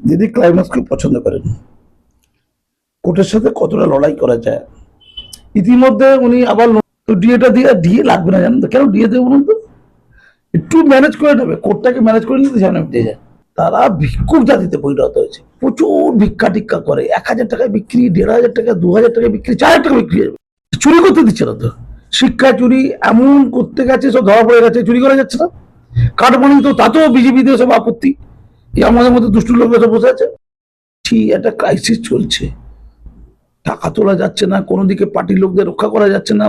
দিদি ক্লাইম্যাক্সকে পছন্দ করেন, কোর্টের সাথে কতটা লড়াই করা যায়? ইতিমধ্যে উনি আবার ডিএটা দিয়ে ডিএ লাগবে না, জানেন তো? কেন ডিএ দেবে বলুন তো? একটু ম্যানেজ করে নেবে, কোর্টটাকে ম্যানেজ করে নিতে সামনে মিটে যায় তারা ভিক্ষুক জাতিতে পরিণত হয়েছে। প্রচুর ভিক্ষা টিক্ষা করে। এক হাজার টাকায় বিক্রি, দেড় হাজার টাকা, দু হাজার টাকায় বিক্রি, চার হাজার টাকা বিক্রি চুরি করতে দিচ্ছে না তো? শিক্ষা চুরি এমন করতে গেছে, সব ধরা পড়ে গেছে, চুরি করা যাচ্ছে না? কাঠমানি তো, তাতেও বিজেপিতে সব আপত্তি। আমাদের মধ্যে দুষ্টু লোক সব বসে আছে। ঠিক একটা ক্রাইসিস চলছে। টাকা তোলা যাচ্ছে না কোনো দিকে পার্টির লোকদের রক্ষা করা যাচ্ছে না।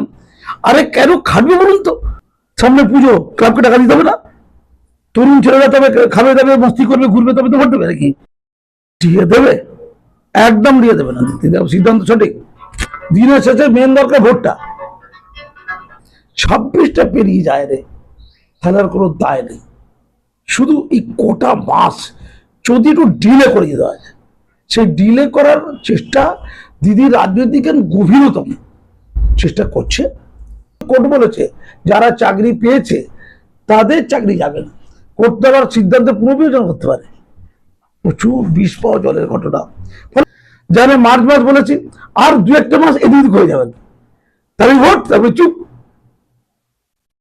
আরে কেন খাটবে বলুন তো? সামনে পুজো ক্লাবকে টাকা দিতে হবে না? তরুণ ছেলেরা তবে খাবে দাবে মস্তি করবে, ঘুরবে তবে তো ভোট দেবে নাকি? দিয়ে দেবে। একদম দিয়ে দেবে না। সিদ্ধান্ত সঠিক। দিনের শেষে মেন দরকার ভোটটা। ছাব্বিশটা পেরিয়ে যায় রে। তাহলে আর কোনো দায় নেই। শুধু এই কোটা মাস যদি একটু ডিলে করিয়ে দেওয়া যায় সেই ডিলে করার চেষ্টা দিদি রাজনৈতিক গভীরতম চেষ্টা করছে। কোর্ট বলেছে, যারা চাকরি পেয়েছে, তাদের চাকরি যাবে না। কোর্ট দেওয়ার সিদ্ধান্তে পুনর্বিবেচনা করতে পারে। প্রচুর বিষ পাওয়া জলের ঘটনা। যারা মার্চ মাস বলেছি, আর দু একটা মাস এদিক হয়ে যাবেন তারপরে ভোট তারপরে চুপ।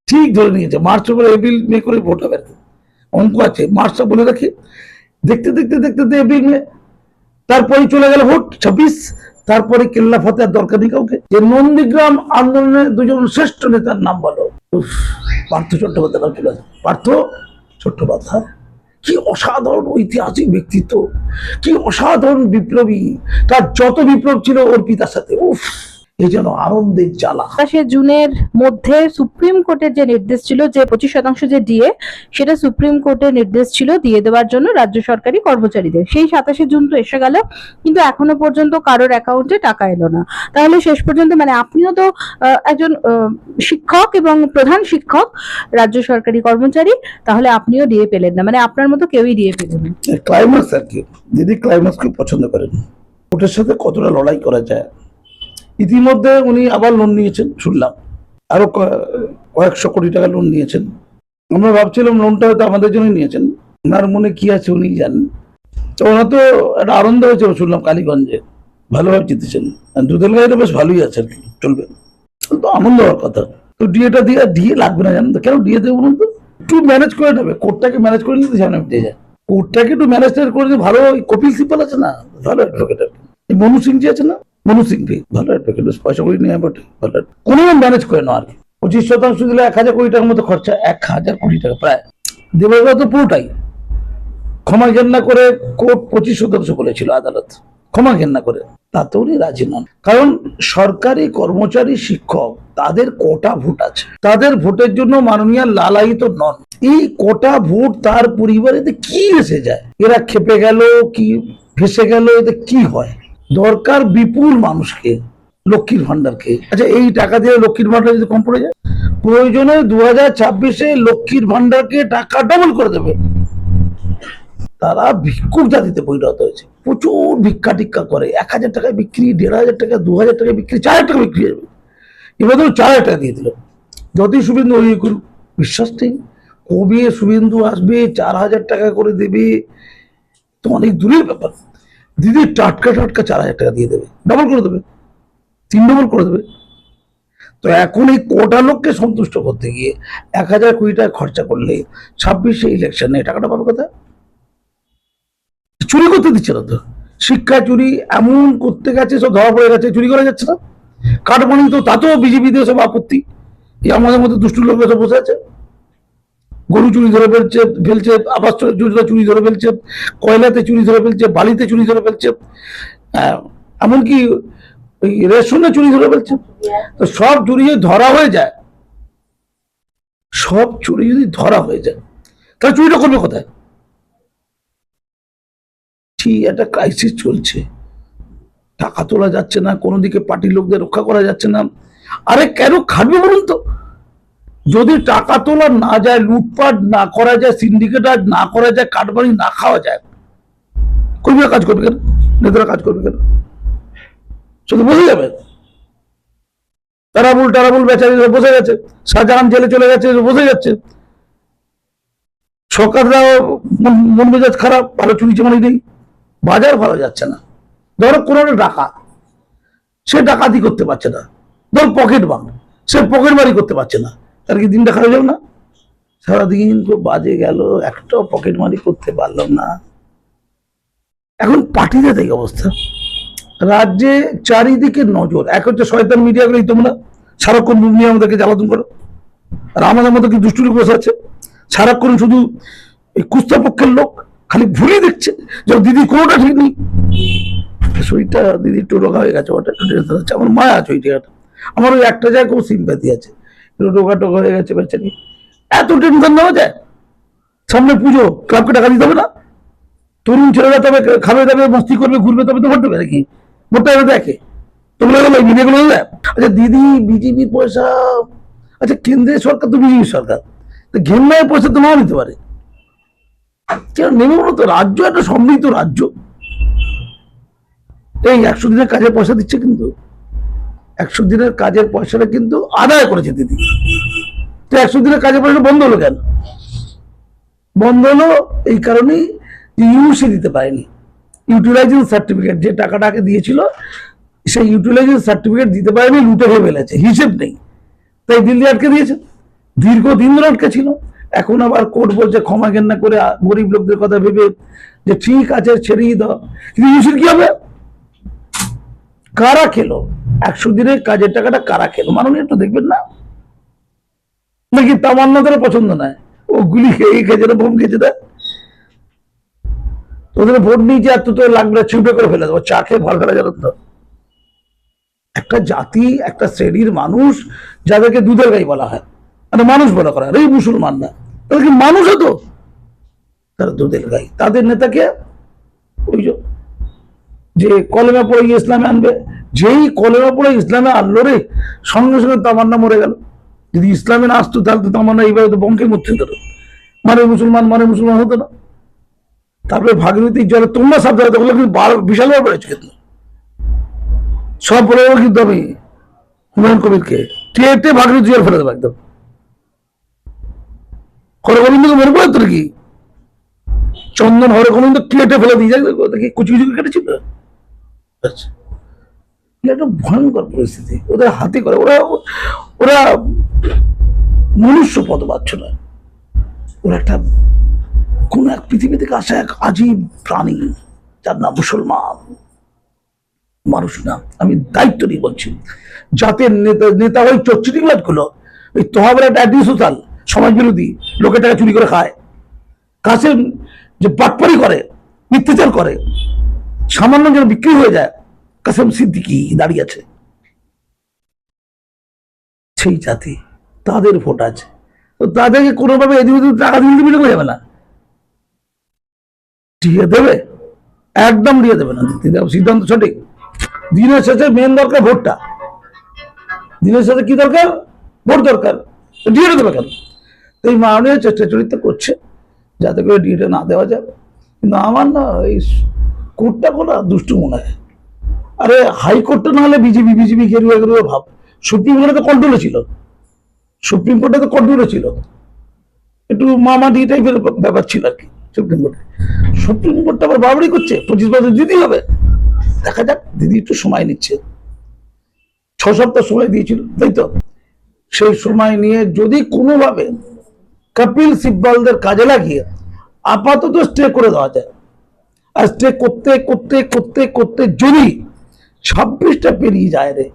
ঠিক ধরে নিয়েছে। মার্চ করে এপ্রিল, মে করে ভোট হবে। অঙ্ক আছে। মার্চটা বলে রাখি। দেখতে দেখতে দেখতে দেখতে তারপরে চলে গেল ভোট, ছাব্বিশ। তারপরে কেল্লা ফতে আর দরকার নেই কাউকে। যে নন্দীগ্রাম আন্দোলনের দুজন শ্রেষ্ঠ নেতার নাম বলো। পার্থ চট্টোপাধ্যায় চলে আসে। পার্থ চট্টোপাধ্যায়? কি অসাধারণ ঐতিহাসিক ব্যক্তিত্ব। কি অসাধারণ বিপ্লবী। তার যত বিপ্লব ছিল ওর পিতার সাথে। উফ। এই যেন আনন্দের জ্বালা। সাতাশে জুনের মধ্যে সুপ্রিম কোর্টের যে নির্দেশ ছিল যে পঁচিশ শতাংশ যে ডিএ সেটা সুপ্রিম কোর্টের নির্দেশ ছিল দিয়ে দেওয়ার জন্য রাজ্য সরকারি কর্মচারীদের। সেই সাতাশে জুন তো এসে গেল কিন্তু এখনও পর্যন্ত কারোর অ্যাকাউন্টে টাকা এলো না। তাহলে শেষ পর্যন্ত মানে আপনিও তো একজন শিক্ষক এবং প্রধান শিক্ষক রাজ্য সরকারি কর্মচারী তাহলে আপনিও ডিএ পেলেন না। মানে আপনার মতো কেউই ডিএ পেলেন না। ক্লাইম্যাক্স আর কি। দিদি ক্লাইম্যাক্সকে পছন্দ করেন কোর্টের সাথে কতটা লড়াই করা যায় ইতিমধ্যে উনি আবার লোন নিয়েছেন শুনলাম। আরও কয়েকশো কোটি টাকা লোন নিয়েছেন। আমরা ভাবছিলাম লোনটা হয়তো আমাদের জন্যই নিয়েছেন। ওনার মনে কি আছে উনি জানেন? তো ওনার তো একটা আনন্দ হয়েছে শুনলাম কালীগঞ্জে। ভালোভাবে জিতেছেন। আর দুধেল গাড়িটা বেশ ভালোই আছে আর কি চলবে। তো আনন্দ হওয়ার কথা। তো ডিএটা দিয়ে ডিএ লাগবে না জানেন তো? কেন ডিএ দেবে বলুন তো? একটু ম্যানেজ করে নেবে। কোর্টটাকে ম্যানেজ করে নিতে সামনে মিটে যায় কোর্টটাকে একটু ম্যানেজ করে দিয়ে ভালো কপিল সিপাল আছে না? ভালো অ্যাডভোকেট এই মনু সিং জি আছে না? মনু সিং ভি ভালো পয়সা বটে, ভালো কোনো ম্যানেজ করে আর কি। পঁচিশ শতাংশ দিলে এক হাজার কোটি টাকার মতো খরচা, এক হাজার কোটি টাকা প্রায়। তো পুরোটাই। ক্ষমা ঘেন্না করে কোর্ট পঁচিশ শতাংশ বলেছিল আদালত। ক্ষমা ঘেন্না করে। তাতে উনি রাজি নন। কারণ সরকারি কর্মচারী, শিক্ষক, তাদের কোটা ভোট আছে। তাদের ভোটের জন্য মাননীয় লালায়িত নন। এই কোটা ভোট তার পরিবারেতে কি এসে যায়? এরা খেপে গেল, কি ভেসে গেল, এতে কি হয়? দরকার বিপুল মানুষকে, লক্ষ্মীর ভান্ডারকে আচ্ছা এই টাকা দিয়ে লক্ষ্মীর ভান্ডার যদি কম পড়ে যায়? প্রয়োজনে দু হাজার ছাব্বিশে লক্ষ্মীর ভান্ডারকে টাকা ডবল করে দেবে। তারা ভিক্ষুক জাতিতে পরিণত হয়েছে। প্রচুর ভিক্ষা টিক্ষা করে। এক হাজার টাকায় বিক্রি, দেড় হাজার টাকা দু হাজার টাকায় বিক্রি, চার হাজার টাকা বিক্রি যাবে। এবার ধরো চার হাজার টাকা দিয়ে দিল। যতই শুভেন্দু ওই করুক, বিশ্বাস নেই। কবে শুভেন্দু আসবে, চার হাজার টাকা করে দেবে, তো অনেক দূরের ব্যাপার। দিদি টাটকা টাটকা চার হাজার টাকা দিয়ে দেবে। ডবল করে দেবে। তিন ডবল করে দেবে। তো এখন এই কোটা লোককে সন্তুষ্ট করতে গিয়ে এক হাজার কোটি টাকা খরচা করলে ছাব্বিশে ইলেকশনে টাকাটা পাবে কোথায়? চুরি করতে দিচ্ছে না তো। শিক্ষা চুরি এমন করতে গেছে, সব ধরা পড়ে গেছে, চুরি করা যাচ্ছে না। কাঠমানি তো তাতেও বিজেপিতে সব আপত্তি। এই আমাদের মধ্যে দুষ্টু লোক সব বসে আছে। গরু চুরি ধরে ফেলছে ফেলছে আবাস যোজনা চুরি ধরে ফেলছে, কয়লাতে চুরি ধরে ফেলছে, বালিতে চুরি ধরে ফেলছে এমনকি রেশনে চুরি ধরে ফেলছে। তো সব চুরি যদি ধরা হয়ে যায়, সব চুরি যদি ধরা হয়ে যায়, তাহলে চুরিটা করবে কোথায়? ঠিক একটা ক্রাইসিস চলছে। টাকা তোলা যাচ্ছে না, কোনো দিকে পার্টির লোকদের রক্ষা করা যাচ্ছে না। আরে কেন খাটবে বলুন তো? যদি টাকা তোলা না যায়, লুটপাট না করা যায় সিন্ডিকেট না করা যায় কাটবাড়ি না খাওয়া যায়, কর্মীরা কাজ করবে কেন? নেতারা কাজ করবে কেন? শুধু বসে যাবে? তারাবুল টারাবুল বেচারিরা বসে গেছে। শাহজাহান জেলে চলে গেছে বসে যাচ্ছে। সরকাররাও মন- মেজাজ খারাপ, ভালো চুরি চামারি নেই। বাজার ভালো যাচ্ছে না। ধরো কোনো একটা সে ডাকাতি করতে পারছে না। ধর পকেট বাং সে পকেট বাড়ি করতে পারছে না। তার কি দিনটা খারাপ যাবে না? সারাদিন খুব বাজে গেল, একটাও পকেট মারি করতে পারলাম না। এখন পার্টিতে দেখে অবস্থা। রাজ্যে চারিদিকে নজর, এক হচ্ছে শয়তান মিডিয়াগুলোই তোমরা, সারাক্ষণ নিয়ে আমাদেরকে জ্বালাতন করো। আর আমাদের মতো কি দুষ্টুরি বসে আছে? সারাক্ষণ শুধু এই কুস্তা পক্ষের লোক খালি ভুলে দেখছে যে দিদি কোনোটা ঠিক নেই। শরীরটা দিদি একটু রোগা হয়ে গেছে, ওটা আমার মায়া আছে ওই জায়গাটা। আমার ওই একটা জায়গায় খুব সিম্প্যাথি আছে। একটু রোগা টোগা হয়ে গেছে বেচারি এত টেনশন নেওয়া যায়? সামনে পুজো ক্লাবকে টাকা দিতে হবে না? তরুণ ছেলেরা তবে খাবে দাবে, মস্তি করবে, ঘুরবে তবে তো ভোট নাকি? দেখে। আচ্ছা দিদি, বিজেপি পয়সা আচ্ছা কেন্দ্রের সরকার তো বিজেপি সরকার। তো ঘেন্নায় পয়সা তো নাও নিতে পারে। কেন বলো তো? রাজ্য একটা সমৃদ্ধ রাজ্য। এই একশো দিনের কাজের পয়সা দিচ্ছে কিন্তু। একশো দিনের কাজের পয়সাটা কিন্তু আদায় করেছে দিদি। তো একশো দিনের কাজের পয়সা বন্ধ হলো কেন? বন্ধ হলো এই কারণেই ইউসি দিতে পারেনি। ইউটিলাইজিং সার্টিফিকেট যে টাকাটাকে দিয়েছিল, সেই ইউটিলাইজিং সার্টিফিকেট দিতে পারেনি, লুটে হয়ে ফেলেছে, হিসেব নেই। তাই দিল্লি আটকে দিয়েছে। দীর্ঘদিন ধরে আটকে ছিল। এখন আবার কোর্ট বলছে, ক্ষমা ঘেন্না করে গরিব লোকদের কথা ভেবে যে ঠিক আছে, ছেড়েই দাও। কিন্তু ইউসির কি হবে? কারা খেলো? একশো দিনের কাজের টাকাটা কারা খেলো? মাননীয় একটু দেখবেন না? নাকি তামান্নাদের পছন্দ নয়? ও গুলি খেয়ে খেয়েছে না বোম খেয়েছে না তোদের ভোট নিয়েছে আর তো তোর লাগবে ছুপে করে ফেলে দেবো। চা খেয়ে ভালো ফেলা তো। একটা জাতি, একটা শ্রেণির মানুষ যাদেরকে দুধের গাই বলা হয় মানে মানুষ বলা করা এই মুসলমান না। তাদের কি মানুষ হতো? তারা দুধের গাই। তাদের নেতাকে ওই যে যে কলেমা পড়ে ইসলামে আনবে যেই কলেমা পড়ে ইসলামে আনলো রে সঙ্গে সঙ্গে তামান্না মরে গেল। যদি ইসলামে না আসতো, তাহলে তো তামান্না এইভাবে তো বঙ্কে মরতে হতো মানে মুসলমান মানে মুসলমান হতো না। তারপরে ভাগীরথীর জলে তোমরা সাবধানে তখন কিন্তু বিশাল ব্যাপার হয়েছে কিন্তু। সব বলে কিন্তু আমি হুমায়ুন কবিরকে। টেটে ভাগীরথী জল ফেলে দেবো একদম। হরগোবিন্দকে মনে পড়ে তো নাকি? চন্দন হরগোবিন্দ কেটে ফেলে দিয়ে যায় দেখি, কুচি কুচি করে কেটেছিল। আচ্ছা। একটা ভয়ঙ্কর পরিস্থিতি। ওদের হাতে করে, ওরা ওরা মনুষ্য পদ পাচ্ছ না ওরা একটা, কোন এক পৃথিবী থেকে আসা এক আজীব প্রাণী, যার নাম মুসলমান। মানুষ না, আমি দায়িত্ব নিয়ে বলছি। জাতের নেতা নেতা ওই চচ্চিটি গুলো ওই তহাবের অ্যাডি সোশ্যাল, সমাজ বিরোধী লোকের টাকা চুরি করে খায়। কাছে যে বাটপারি করে, মিথ্যাচার করে, সামান্য যেন বিক্রি হয়ে যায় কাসেম সিদ্দিকি দাঁড়িয়ে আছে। সেই জাতি, তাদের ভোট আছে। তো তাদেরকে কোনোভাবে এদিক টাকা দিলে দিবি যাবে না। দিয়ে দেবে। একদম দিয়ে দেবে না। সিদ্ধান্ত সঠিক। দিনের শেষে মেন দরকার ভোটটা। দিনের শেষে কি দরকার? ভোট দরকার। দিয়ে দেবে কেন? তো এই মাননীয় চেষ্টা চরিত্র করছে, যাতে করে ডিএটা না দেওয়া যায়। কিন্তু আমার না এই কোর্টটা কোনো দুষ্টু মনে হয়। আরে হাইকোর্টটা না হলে বিজেপি বিজেপি গেরুয়া গেরুয়া ভাব। সুপ্রিম কোর্টে তো কন্ট্রোলে ছিল। সুপ্রিম কোর্টে তো কন্ট্রোলে ছিল। একটু মামাটি টাইপের ব্যাপার ছিল আর কি সুপ্রিম কোর্টে। সুপ্রিম কোর্টটা আবার বাবরি করছে, পঁচিশ বছর দিতেই হবে। দেখা যাক, দিদি একটু সময় নিচ্ছে। ছ সপ্তাহ সময় দিয়েছিল, তাই তো? সেই সময় নিয়ে যদি কোনোভাবে কপিল সিব্বালদের কাজে লাগিয়ে আপাতত স্টে করে দেওয়া যায়। আর স্টে করতে করতে করতে করতে যদি ছাব্বিশটা পেরিয়ে যায় রে।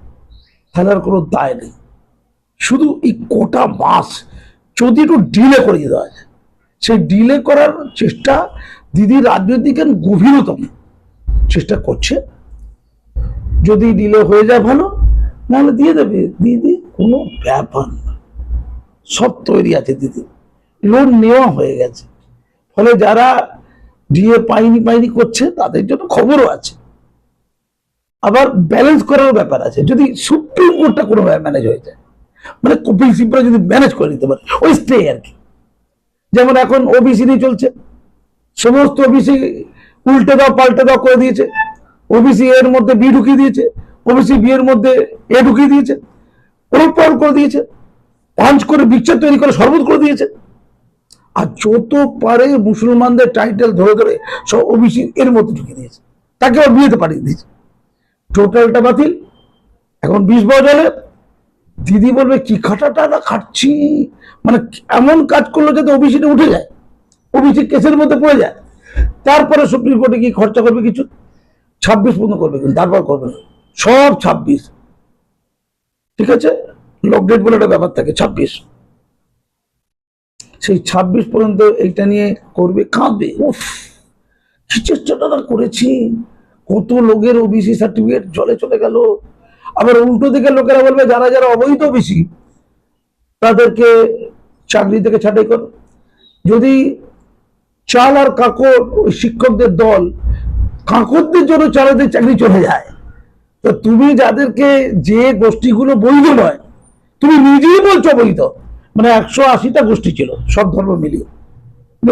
তাহলে আর কোনো দায় নেই। শুধু এই কোটা মাস যদি একটু ডিলে করে দেওয়া যায় সেই ডিলে করার চেষ্টা দিদি রাজনৈতিক গভীরতম চেষ্টা করছে। যদি ডিলে হয়ে যায় ভালো, নাহলে দিয়ে দেবে। দিদি, কোনো ব্যাপার না। সব তৈরি আছে দিদি। লোন নেওয়া হয়ে গেছে। ফলে যারা ডিএ পাইনি পাইনি করছে, তাদের জন্য খবরও আছে। আবার ব্যালেন্স করার ব্যাপার আছে। যদি সুপ্রিম কোর্টটা কোনোভাবে ম্যানেজ হয়ে যায় মানে কপিল সিব্বল যদি ম্যানেজ করে নিতে পারে, ওই স্টে আর কি। যেমন এখন ওবিসি নিয়ে চলছে, সমস্ত ওবিসি উল্টে দাও, পাল্টে দাও করে দিয়েছে। ওবিসি এর মধ্যে বি ঢুকিয়ে দিয়েছে ওবিসি বি এর মধ্যে এ ঢুকিয়ে দিয়েছে ওরপর করে দিয়েছে পাঞ্চ করে বিচ্ছেদ তৈরি করে শরবত করে দিয়েছে। আর যত পারে মুসলমানদের টাইটেল ধরে ধরে সব ওবিসি এর মধ্যে ঢুকিয়ে দিয়েছে। তাকে আবার বিয়েতে পাঠিয়ে দিয়েছে। টোটালটা বাতিল। এখন বিষ জলে দিদি বলবে, কি খাটাটা না খাটছি? মানে এমন কাজ করল যাতে ওবিসিটা উঠে যায় ওবিসি কেসের মধ্যে পড়ে যায়। তারপরে সুপ্রিম কোর্টে কি খরচা করবে কিছু, ছাব্বিশ পর্যন্ত করবে কিন্তু, তারপর করবে না। সব ছাব্বিশ। ঠিক আছে? লক ডেট বলে একটা ব্যাপার থাকে, ছাব্বিশ। সেই ছাব্বিশ পর্যন্ত এইটা নিয়ে করবে, কাঁদবে। উফ, কি চেষ্টাটা করেছি। কত লোকের ওবিসি সার্টিফিকেট জলে চলে গেল। আবার উল্টো দিকে লোকেরা বলবে, যারা যারা অবৈধ ওবিসি তাদেরকে চাকরি থেকে ছাঁটাই করো। যদি চাল আর কাকর ওই শিক্ষকদের দল কাকরদের জন্য চালাতে চাকরি চলে যায়, তো তুমি যাদেরকে যে গোষ্ঠীগুলো বৈধ নয়, তুমি নিজেই বলছো বৈধ মানে একশো আশিটা গোষ্ঠী ছিল, সব ধর্ম মিলিয়ে।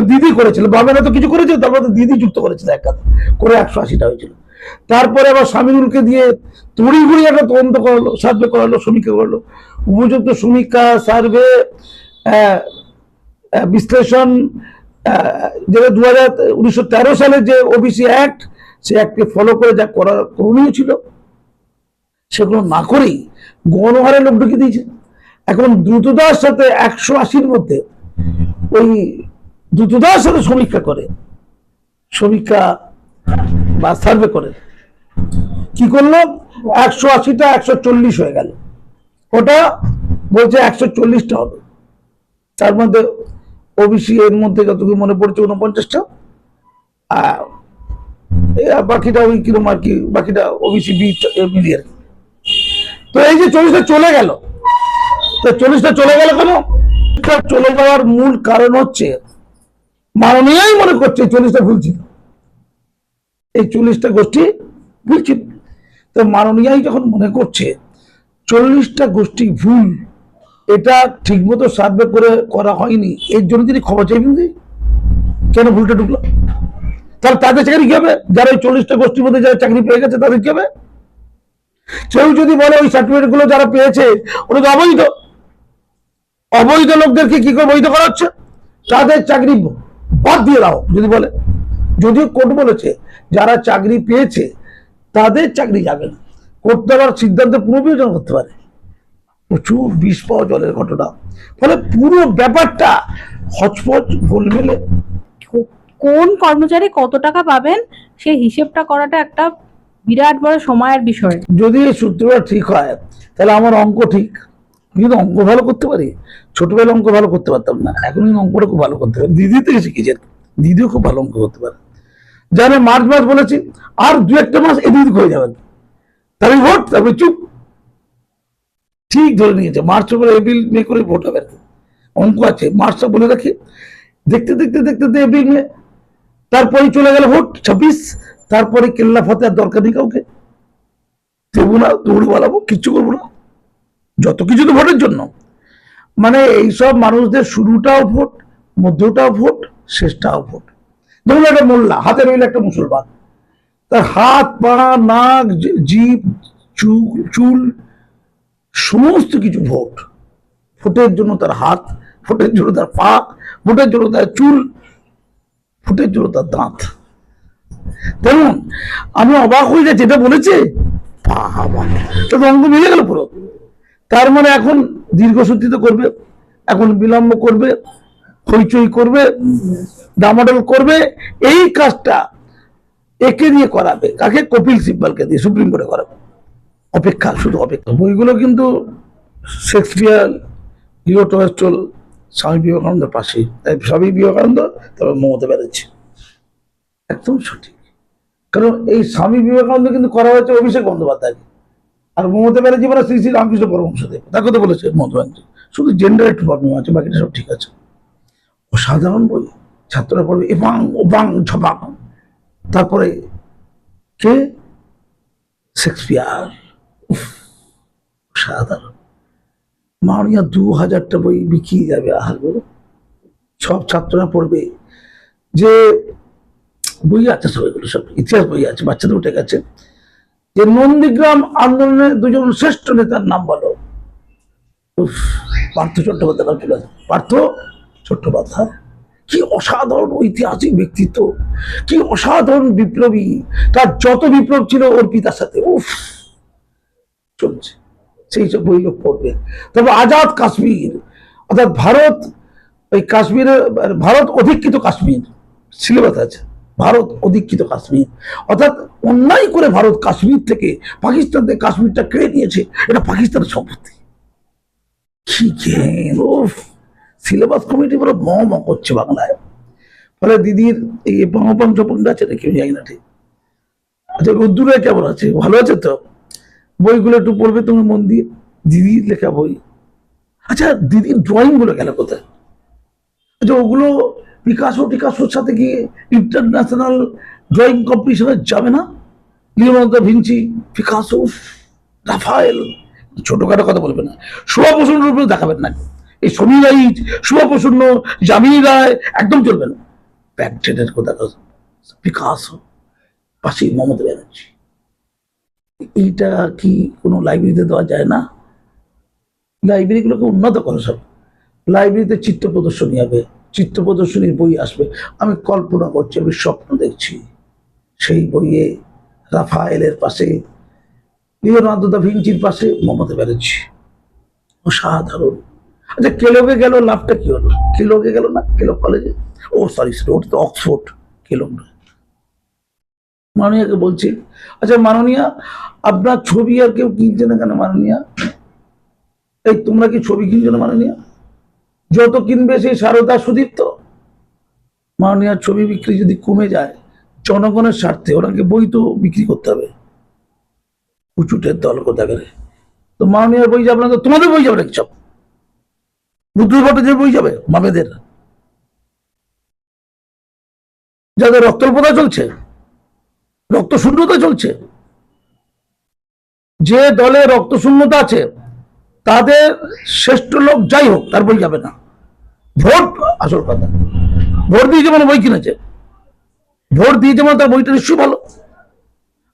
দিদি করেছিল, বাবারা তো কিছু করেছিল, তারপর দিদি যুক্ত করেছিল এক কথা করে একশো আশিটা হয়েছিল। তারপরে আবার স্বামীগুলোকে দিয়ে তড়ি ঘুরি একটা তদন্ত করালো সার্ভে করালো সমীক্ষা করল। উপযুক্ত সমীক্ষা সার্ভে বিশ্লেষণ যেটা দু হাজার উনিশশো সালে যে ওবিসি অ্যাক্ট সে অ্যাক্টকে ফলো করে যা করার করণীয় ছিল, সেগুলো না করেই গণহারে লোক ঢুকে দিয়েছে। এখন দ্রুততার সাথে একশো আশির মধ্যে ওই দ্রুততার সাথে সমীক্ষা করে। সমীক্ষা বা সার্ভে করে। কি করল? একশো আশিটা, একশো চল্লিশ হয়ে গেল। ওটা বলছে একশো চল্লিশটা হবে। তার মধ্যে ওবিসি এর মধ্যে যতটুকু মনে পড়ছে উনপঞ্চাশটা আর বাকিটা ওই কিরম আর কি, বাকিটা ওবিসি বি। তো এই যে চল্লিশটা চলে গেল। তো চল্লিশটা চলে গেল কেন? চলে যাওয়ার মূল কারণ হচ্ছে, মাননীয়ই মনে করছে চল্লিশটা ভুল ছিল। এই চল্লিশটা গোষ্ঠী ভুল ছিল তো মাননীয়াই যখন মনে করছে চল্লিশটা গোষ্ঠী ভুল, এটা ঠিকমতো সার্ভে করে করা হয়নি, এর জন্য তিনি খবর চাইবেন যে কেন ভুলটা ঢুকলো? তাহলে তাদের চাকরি কি হবে? যারা ওই চল্লিশটা গোষ্ঠীর মধ্যে যারা চাকরি পেয়ে গেছে, তাদের কি হবে? কেউ যদি বলে ওই সার্টিফিকেটগুলো যারা পেয়েছে ওটা তো অবৈধ। অবৈধ লোকদেরকে কি করে বৈধ করা হচ্ছে? তাদের চাকরি বাদ দিয়ে দাও, যদি বলে। যদিও কোর্ট বলেছে যারা চাকরি পেয়েছে তাদের চাকরি যাবে না। কোর্ট দেওয়ার সিদ্ধান্ত পুনর্বিবেচনা করতে পারে। প্রচুর বিষ পাওয়া জলের ঘটনা। ফলে পুরো ব্যাপারটা হচপচ গোলমেলে। কোন কর্মচারী কত টাকা পাবেন সেই হিসেবটা করাটা একটা বিরাট বড় সময়ের বিষয়। যদি এই সূত্রটা ঠিক হয় তাহলে আমার অঙ্ক ঠিক। কিন্তু অঙ্ক ভালো করতে পারি। ছোটবেলা অঙ্ক ভালো করতে পারতাম না। এখন অঙ্কটা খুব ভালো করতে পারি। দিদি থেকে শিখেছি আর কি। দিদিও খুব ভালো অঙ্ক করতে পারে। জানে মার্চ মাস বলেছি, আর দু একটা মাস এদিক হয়ে যাবেন। তারপরে ভোট তারপরে চুপ। ঠিক ধরে নিয়েছে, মার্চ করে এপ্রিল মে করে ভোট হবে অঙ্ক আছে, মার্চটা বলে রাখি। দেখতে দেখতে দেখতে দেখতে এপ্রিল মে তারপরে চলে গেল ভোট ছাব্বিশ। তারপরে কেল্লা ফতে আর দরকার নেই কাউকে। দেবো না দৌড়ে পালাবো, কিচ্ছু করব না। যত কিছু তো ভোটের জন্য। মানে এইসব মানুষদের শুরুটাও ভোট মধ্যটাও ভোট শেষটাও ভোট ধরুন একটা মোল্লা, হাতে রইল একটা মুসলমান। তার হাত, পা, নাক, জি- জিভ, চুল সমস্ত কিছু ভোট। ভোটের জন্য তার হাত, ভোটের জন্য তার পা, ভোটের জন্য তার চুল, ভোটের জন্য তার দাঁত। তেমন আমি অবাক হয়ে যাচ্ছি, এটা বলেছে? বাবা তো অঙ্ক মিলে গেল পুরো। তার মানে এখন দীর্ঘসূত্রিত করবে, এখন বিলম্ব করবে হইচই করবে ডামাডোল করবে, এই কাজটা একে দিয়ে করাবে। কাকে? কপিল সিব্বালকে দিয়ে, সুপ্রিম কোর্টে করাবে। অপেক্ষা, শুধু অপেক্ষা। বইগুলো কিন্তু শেক্সপিয়ার টয়েস্টল, স্বামী বিবেকানন্দের পাশেই তাই স্বামী বিবেকানন্দ তবে মমতা ব্যানার্জি। একদম সঠিক। কারণ এই স্বামী বিবেকানন্দ কিন্তু করা হয়েছে অভিষেক বন্দ্যোপাধ্যায় আর মমতা ব্যানার্জি মানে শ্রী শ্রী রামকৃষ্ণ পরমহংসদেব। তাকে তো বলেছে মমতা ব্যানার্জি। শুধু জেন্ডার একটু প্রবলেম আছে, বাকিটা সব ঠিক আছে। অসাধারণ বই ছাত্ররা পড়বে এবাং ওবাং ঝবাং। তারপরে কে? শেক্সপিয়ার। উফ, অসাধারণ মাননীয় দু হাজারটা বই বিকিয়ে যাবে আহার সব ছাত্ররা পড়বে। যে বই আছে সব এগুলো সব ইতিহাস বই আছে বাচ্চাদের উঠে গেছে। যে নন্দীগ্রাম আন্দোলনের দুজন শ্রেষ্ঠ নেতার নাম বলো। পার্থ চট্টোপাধ্যায় নাম চলে আসে। পার্থ চট্টোপাধ্যায়। কি অসাধারণ ঐতিহাসিক ব্যক্তিত্ব, কি অসাধারণ বিপ্লবী। তার যত বিপ্লব ছিল ওর পিতার সাথে, উফ, চলছে। সেই সব বই লোক পড়বে। তবে আজাদ কাশ্মীর, অর্থাৎ ভারত, ওই কাশ্মীরের ভারত অধিকৃত কাশ্মীর, সিলেবাস আছে, ভারত অধিকৃত কাশ্মীর। অর্থাৎ অন্যায় করে ভারত কাশ্মীর থেকে, পাকিস্তান থেকে কাশ্মীরটা কেড়ে নিয়েছে, এটা পাকিস্তানের সম্পত্তি। কি জ্ঞান সিলেবাস কমিটি পুরো ম ম করছে বাংলায়। ফলে দিদির এই পঙ্গপং চপংটা আছে নাকি জানি না ঠিক। আচ্ছা রোদ্দুরে কেমন আছে? ভালো আছে তো? বইগুলো একটু পড়বে তুমি মন দিয়ে। দিদির লেখা বই। আচ্ছা দিদির ড্রয়িংগুলো কোথায়? আচ্ছা ওগুলো পিকাসো টিকাসোর সাথে গিয়ে ইন্টারন্যাশনাল ড্রয়িং কম্পিটিশনে যাবে না? লিওনার্দো ভিঞ্চি, পিকাসো, রাফায়েল, ছোটখাটো কথা বলবে না। শোভা শুভপ্রসন্ন রূপে দেখাবেন না। এই সমীর রাইট শুভপ্রসন্ন জামিনী রায়, একদম চলবে না। ব্যাকডেটের কথা পিকাসো পাশেই মমতা ব্যানার্জি। এইটা কি কোনো লাইব্রেরিতে দেওয়া যায় না? লাইব্রেরিগুলোকে উন্নত করো সব। লাইব্রেরিতে চিত্র প্রদর্শনী হবে, চিত্র প্রদর্শনীর বই আসবে। আমি কল্পনা করছি, আমি স্বপ্ন দেখছি। সেই বইয়ে রাফায়েলের পাশে, লিওনার্দো দা ভিঞ্চির পাশে মমতা ব্যানার্জি। অসাধারণ। আচ্ছা কেলগে গেল, লাভটা কি হলো? কেলগে গেল না? কেলগ কলেজে ও সরি ওটা তো অক্সফোর্ড, কেলগ না মাননীয়াকে বলছি। আচ্ছা মাননীয়া, আপনার ছবি আর কেউ কিনছে না কেন মাননীয়া? এই, তোমরা কি ছবি কিনছো না মাননীয়া? যত কিনবে সেই সারদা সুদীপ্ত। মাননীয়ার ছবি বিক্রি যদি কমে যায়, জনগণের স্বার্থে ওনাকে বই তো বিক্রি করতে হবে। উঁচুটের দল কোথাকারে। তো মাননীয়ার বই যাবে না তো তোমাদের বই যাবে নাকি সব? বুদ্ধ ভট্টাচার্য বই যাবে মামেদের যাদের রক্তল্পতা চলছে রক্ত শূন্যতা চলছে, যে দলে রক্ত শূন্যতা আছে, তাদের শ্রেষ্ঠ লোক যাই হোক, তার বই যাবে না। ভোট আসল কথা। ভোট দিয়েছে মানে বই কিনেছে, ভোট দিয়েছে মানে তার বইটা নিশ্চয়ই ভালো।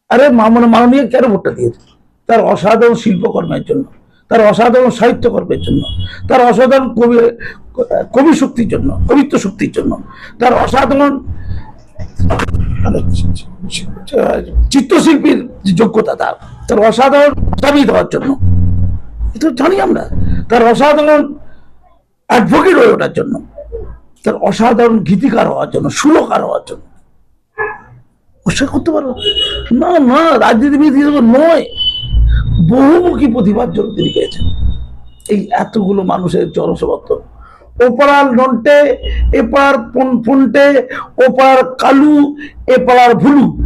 আরে মানে মাননীয় কেন ভোটটা দিয়েছে? তার অসাধারণ শিল্পকর্মের জন্য। তার অসাধারণ সাহিত্যকর্মের জন্য, তার অসাধারণ কবি কবি শক্তির জন্য, কবিত্ব শক্তির জন্য, তার অসাধারণ মানে চিত্রশিল্পীর যে যোগ্যতা তার তার অসাধারণ ভাষাবিদ হওয়ার জন্য। এটা জানি আমরা, তার অসাধারণ অ্যাডভোকেট হয়ে ওঠার জন্য, তার অসাধারণ গীতিকার হওয়ার জন্য, সুরকার হওয়ার জন্য। অস্বীকার করতে পারো না না, রাজনীতিবিদ নয়। বহুমুখী প্রতিভার জন্য তিনি পেয়েছেন এই এতগুলো মানুষের জনসমর্থন। ওপাড়ার নন্টে এপাড়ার পন- ফোনটে ওপাড়ার কালু, এপাড়ার ভুলু,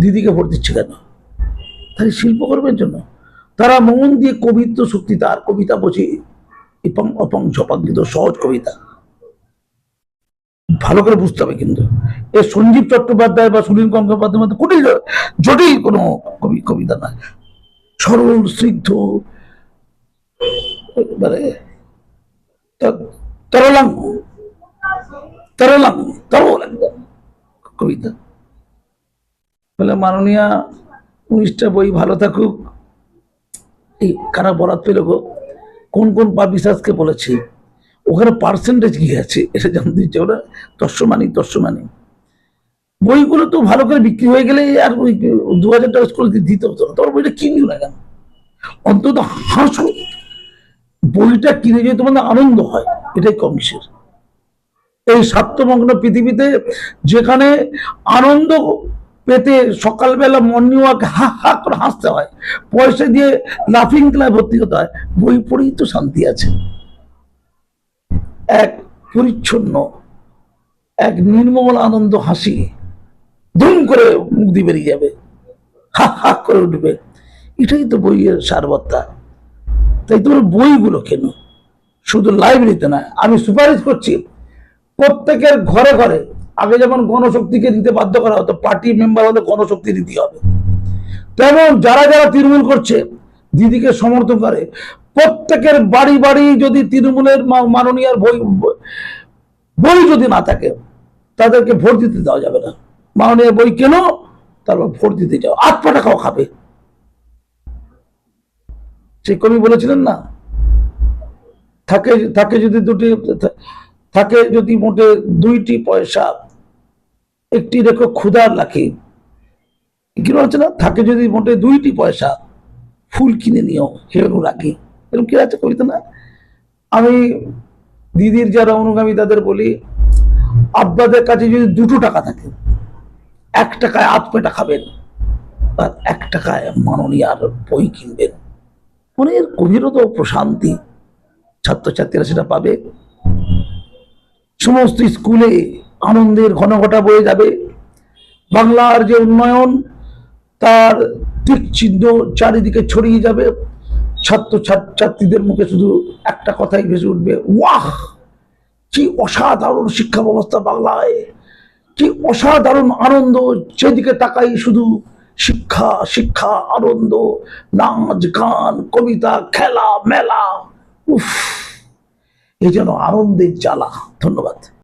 দিদিকে ভোট দিচ্ছে কেন? তাই শিল্পকর্মের জন্য। তারা মন দিয়ে কবিত্ব, শক্তি, তার কবিতা বোঝে ইপং অপং ঝপাঙ্কিত সহজ কবিতা। ভালো করে বুঝতে হবে কিন্তু। এ সঞ্জীব চট্টোপাধ্যায় বা সুনীল গঙ্গোপাধ্যায়ের মধ্যে কুটিল জটিল কোনো কবি কবিতা নয়। সরল, স্নিগ্ধ মানে ত- তরলাং তরলাং তরল কবিতা। বলে, মাননীয়া, উনিশটা বই ভালো থাকুক। এই কারা বরাত পেল গো? কোন কোন পাবলিশার্সকে বলেছে? ওখানে পার্সেন্টেজ কি আছে? এটা জানতে ইচ্ছে ওরা দর্শমানি দর্শমানি। বইগুলো তো ভালো করে বিক্রি হয়ে গেলে আর ওই দু হাজার টাকা করে দিতে হতো না। তোমার বইটা কিনল না কেন? অন্তত হাসো। বইটা কিনে যদি তোমাদের আনন্দ হয়, এটাই কমিশের এই স্বার্থমগ্ন পৃথিবীতে যেখানে আনন্দ পেতে সকালবেলা মর্নিং ওয়াক হা হা করে হাসতে হয়, পয়সা দিয়ে লাফিং ক্লাবে ভর্তি হতে হয়, বই পড়েই তো শান্তি আছে। এক পরিচ্ছন্ন, এক নির্মল আনন্দ হাসি ধুম করে মুখ দিয়ে বেরিয়ে যাবে। হা হা করে উঠবে। এটাই তো বইয়ের সারবত্তা। তাই তোমার বইগুলো কেন? শুধু লাইব্রেরিতে নয়, আমি সুপারিশ করছি, প্রত্যেকের ঘরে ঘরে আগে যেমন গণশক্তিকে দিতে বাধ্য করা হতো পার্টি মেম্বার হলে গণশক্তি দিতে হবে। তেমন যারা যারা তৃণমূল করছে, দিদিকে সমর্থন করে, প্রত্যেকের বাড়ি বাড়ি যদি তৃণমূলের মাননীয়ার বই বই যদি না থাকে, তাদেরকে ভোট দিতে দেওয়া যাবে না। মাননীয় বই কেনো, তারপর ভোট দিতে যাও আট পা টাকাও খাবে। সেই কবি বলেছিলেন না? থাকে থাকে যদি দুটি, থাকে যদি মোটে দুইটি পয়সা, একটি রেখো ক্ষুধার লাখে কি হচ্ছে না? থাকে যদি মোটে দুইটি পয়সা, ফুল কিনে নিও হেরু রাখি। এরকম কি আছে কবিতা না? আমি দিদির যারা অনুগামী তাদের বলি, আব্বাদের কাছে যদি দুটো টাকা থাকে এক টাকায় আধ পেটা খাবেন, আর এক টাকায় মাননীয়ার বই কিনবেন। মনের গভীরতা ও প্রশান্তি ছাত্রছাত্রীরা সেটা পাবে। সমস্ত স্কুলে আনন্দের ঘনঘটা বয়ে যাবে। বাংলার যে উন্নয়ন, তার ঠিক চিহ্ন চারিদিকে ছড়িয়ে যাবে। ছাত্র ছাত- ছাত্রীদের মুখে শুধু একটা কথাই ভেসে উঠবে, ওয়াহ! কি অসাধারণ শিক্ষা ব্যবস্থা বাংলায়! কি অসাধারণ আনন্দ, যেদিকে তাকাই শুধু শিক্ষা শিক্ষা, আনন্দ, নাচ, গান, কবিতা, খেলা, মেলা, উফ এই যেন আনন্দের জ্বালা। ধন্যবাদ।